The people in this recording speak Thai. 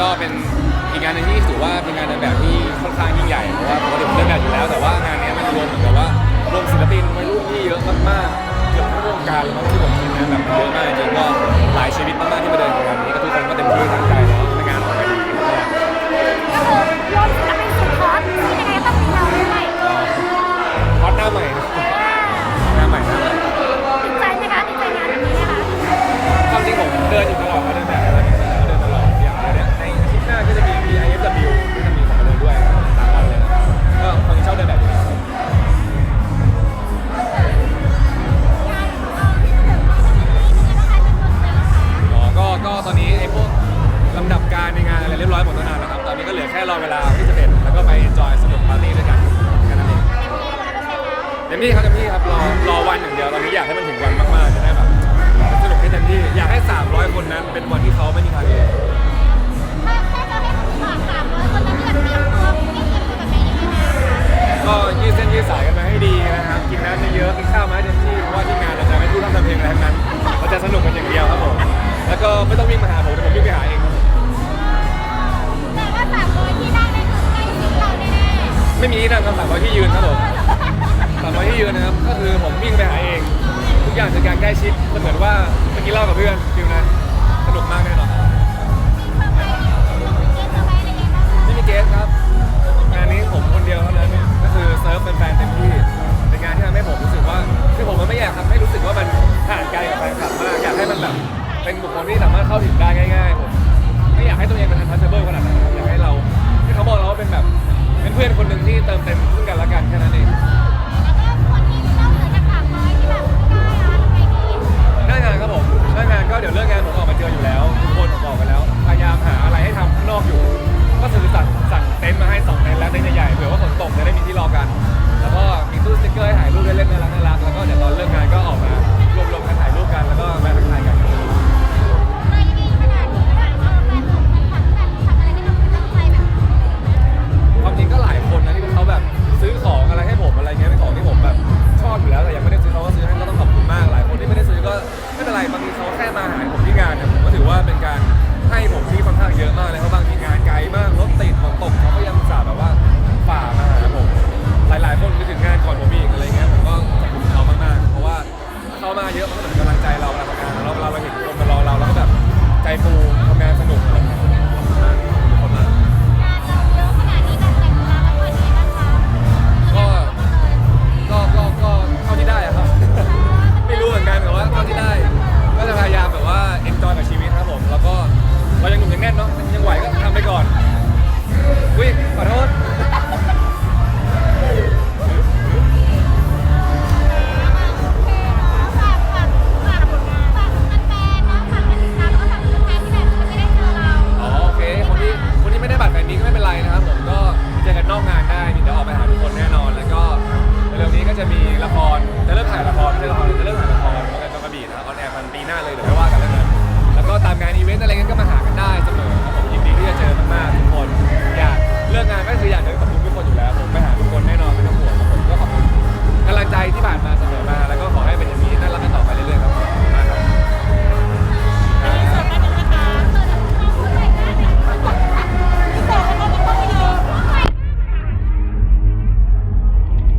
ก็เป็นอีกงานหนึงที่ถือว่าเป็นงานเดินแบบที่ค่อนข้างยิ่งใหญ่เพราะว่าปกติผมเดินแบบอยู่แล้ว แต่ว่างานเนี้ยมันรวมเหมือนกับว่ารวมศิลปินวัยรุ่นที่เยอะมากๆเกือบทั้งวงการแล้วที่ผมเล่นะแบบเยอะมากจริงๆก็หลายชีวิตมากๆที่มาเดินกัน รอเวลาที่จะเป็นแล้วก็ไป enjoy สนุกปาร์ตี้ด้วยกันแค่นั้นเองเต็มที่ครับเต็มที่ครับรอรอวันอย่างเดียวตอนนี้อยากให้มันถึงวันมากๆจะได้แบบสนุกให้เต็มที่อยากให้ 300 คนนั้นเป็นวันที่เขาไม่มีทางเลยถ้าแค่จะให้คนฝากสามร้อยคนนั้นแบบเตรียมตัวไม่เตรียมตัวแบบไหนยังไงนะก็ยืดเส้นยืดสายกันมาให้ดีนะครับกินน้ำเยอะๆกินข้าวมาให้เต็มที่เพราะว่าที่งานเราจะไม่พูดร่ำทำเพลงอะไรทั้งนั้นเราจะสนุกกันอย่างเดียวครับผมแล้วก็ไม่ต้องวิ่งมาหาผมผมวิ่งไปหาเอง ไม่มีที่นั่งครับสามร้อยที่ยืนครับผมสามร้อยที่ยืนนะครับ ก็คือผมวิ่งไปหาเอง ทุกอย่างจะการใกล้ชิดเสมือนว่าเมื่อกี้เล่ากับเพื่อนฟิลนะสนุกมากแน่นอนไม่มีเกสครับงานนี้ผมคนเดียวเท่านั้นก็คือเซิร์ฟเป็นแฟนเต็มที่เป็นงานที่ทำให้ผมรู้สึกว่าคือผมมันไม่อยากทำให้รู้สึกว่ามันห่างไกลกับแฟนคลับมากอยากให้มันแบบเป็นบุคคลที่สามารถเข้าถึงได้ง่ายๆผม เพื่อนคนหนึ่งที่เติมเต็มซึ่งกันและกันแค่นั้นเอง มาเยอะมันก็เป็นกำลังใจเราเวลาทำงานเราเราเราเห็นคนมารอเราเราก็แบบใจฟูทำงานสนุกอะไรเงี้ยขอบคุณมาคุณมากงเราเยอะขนาดนี้แบบแต่งงานเราเป็นยังไงบ้างคะก็ ก็ก็ก็เท่าที่ได้อะครับ ไม่รู้เหมือนกันแต่ว่าเท่าที่ได้ ก็จะพยายามแบบว่าเอนจอยกับชีวิตครับผม แล้วก็เรายังหนุ่มยังแน่นเนาะ ยังไหวก็ทำไปก่อน อุ้ยขอโทษ ครจะเริ่มถ่ายละครไม่ใช่ละครจะเริ่มถ่ายละครแล้วกันกกระบี่นะออนแอร์มันปีหน้าเลยเดี๋ยวไม่ว่ากันแล้วกันแล้วก็ตามงานอีเวนต์อะไรเงี้ยก็มาหากันได้